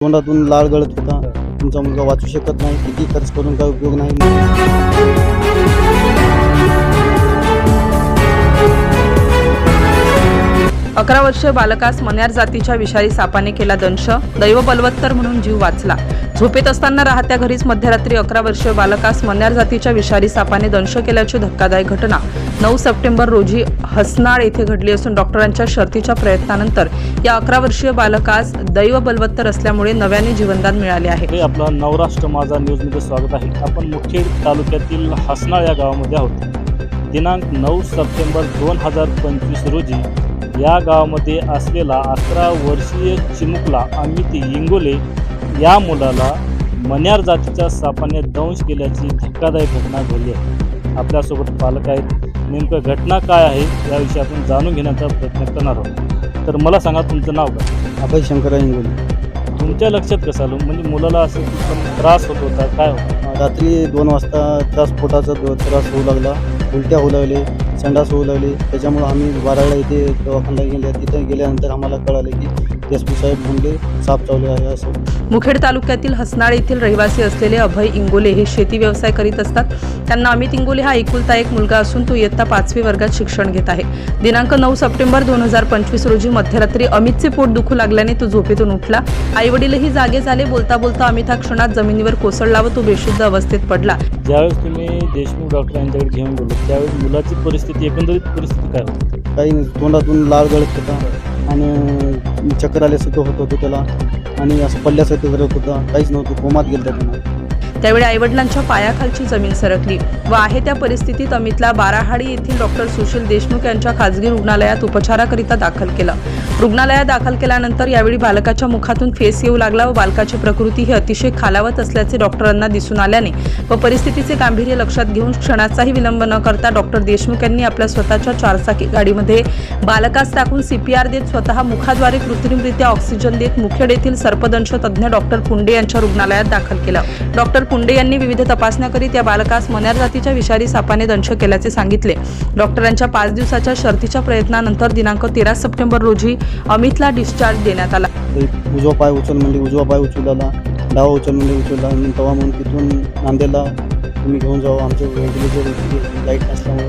तोंडातून लाळ गळत होता. तुमचा मुलगा वाचू शकत नाही किती खर्च करून काय उपयोग नाही? अकरा वर्षीय बालकास मन्यार जातीच्या विषारी सापाने केला दंश. दैव बलवत्तर म्हणून जीव वाचला. झोपेत असताना राहत्या घरीच मध्यरात्री अकरा वर्षीय बालकास मन्यार जातीच्या विषारी सापाने दंश केल्याची धक्कादायक घटना. नऊ सप्टेंबर रोजी हसनाळ येथे घडली असून डॉक्टरांच्या शर्तीच्या प्रयत्नानंतर या अकरा वर्षीय बालकास दैव बलवत्तर असल्यामुळे नव्याने जीवनदान मिळाले आहे. आपला आपलं नवराष्ट्र माझा न्यूजमध्ये स्वागत आहे. आपण मुखेड तालुक्यातील हसनाळ या गावामध्ये आहोत. दिनांक नऊ सप्टेंबर दोन हजार पंचवीस रोजी या गावामध्ये असलेला अकरा वर्षीय चिमुकला अमित इंगोले या मुलाला मन्यार जातीच्या सापाने दंश केल्याची धक्कादायक घटना घडली आहे. आपल्यासोबत पालक आहेत. नेमकं घटना काय आहे याविषयी आपण जाणून घेण्याचा प्रयत्न करणार आहोत. तर मला सांगा तुमचं नाव काय? अभय शंकर इंगोली. तुमच्या लक्षात कसं आलं? म्हणजे मुलाला असं त्रास होत होता काय होतं रात्री दोन वाजता त्रास पोटाचा त्रास होऊ लागला उलट्या होऊ लागले. संडास होऊ लागले त्याच्यामुळं आम्ही बाराळा इथे दवाखान्याला गेले तिथे गेल्यानंतर आम्हाला कळाले की साहेब आहे असं. मुखेड तालुक्यातील हसनाळ येथील रहिवासी असलेले अभय इंगोले हे शेती व्यवसाय करीत असतात. त्यांना अमित इंगोले हा एकुलता एक मुलगा असून तो इयत्ता पाचवी वर्गात शिक्षण घेत आहे. दिनांक नऊ सप्टेंबर दोन हजार पंचवीस रोजी मध्यरात्री अमितचे पोट दुखू लागल्याने तो झोपेतून उठला. आईवडीलही जागे झाले बोलता बोलता अमित हा क्षणात जमिनीवर कोसळला व तो बेशुद्ध अवस्थेत पडला. ज्यावेळेस तुम्ही देशमुख डॉक्टर यांच्याकडे घेऊन गेलो त्यावेळेस मुलाची परिस्थिती एकंदरीत परिस्थिती काय होती? काही नाही तोंडातून लाळ गळत होता. आणि चक्कर आल्यासारखं होत होतं त्याला. आणि असं पडल्यासारखं करत होता. काहीच नव्हतं. कोमात गेलं त्यांना. त्यावेळी आईवडिलांच्या पायाखालची जमीन सरकली व आहे त्या परिस्थितीत अमितला बाराहाडी येथील डॉक्टर सुशील देशमुख यांच्या खासगी रुग्णालयात उपचाराकरिता दाखल केलं. रुग्णालयात दाखल केल्यानंतर यावेळी बालकाच्या मुखातून फेस येऊ लागला व बालकाची प्रकृती ही अतिशय खालावत असल्याचे डॉक्टरांना दिसून आल्याने व परिस्थितीचे गांभीर्य लक्षात घेऊन क्षणाचाही विलंब न करता डॉक्टर देशमुख यांनी आपल्या स्वतःच्या चारचाकी गाडीमध्ये बालकास टाकून सीपीआर देत स्वतः मुखाद्वारे कृत्रिमरित्या ऑक्सिजन देत मुखेड येथील सर्पदंश तज्ज्ञ डॉक्टर पुंडे यांच्या रुग्णालयात दाखल केलं. डॉक्टर कुंडे यांनी विविध तपासण्या करीत या बालकास मन्यार जातीच्या विषारी सापाने दंश केल्याचे सांगितले. डॉक्टरांच्या पाच दिवसाच्या शर्तीच्या प्रयत्नानंतर दिनांक तेरा सप्टेंबर रोजी अमितला डिस्चार्ज देण्यात आला. उजवा पाय उचल म्हणजे उजवा पाय उचलला डावा उचल म्हणजे उचलला आणि तेव्हा म्हणून तिथून नांदेडला तुम्ही घेऊन जाऊ आमचे व्हेंटिलेटर लाइट नसल्यामुळे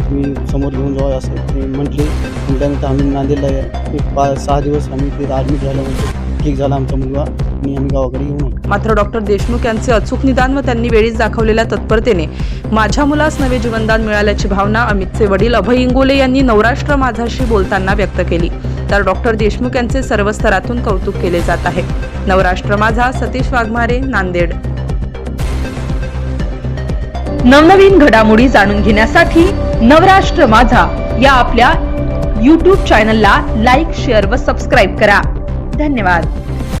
तुम्ही समोर घेऊन जाऊ असं ते म्हटले. म्हटल्यानंतर आम्ही नांदेडला एक पाच सहा दिवस आम्ही तिथे ॲडमिट झाल्यानंतर ठीक झाला आमचा मुलगा. आम्ही गावाकडे येऊन मात्र डॉक्टर देशमुख यांचे अचूक निदान व त्यांनी वेळीच दाखवलेल्या तत्परतेने माझ्या मुलास नवे जीवनदान मिळाल्याची भावना अमितचे वडील अभय इंगोले यांनी नवराष्ट्र माझाशी बोलताना व्यक्त केली. तर डॉक्टर देशमुख यांचे सर्व स्तरातून कौतुक केले जात आहे. नवराष्ट्र माझा सतीश वाघमारे नांदेड. नवनवीन घडामोडी जाणून घेण्यासाठी नवराष्ट्र माझा या आपल्या यूट्यूब चॅनलला लाईक शेअर व सबस्क्राईब करा. धन्यवाद.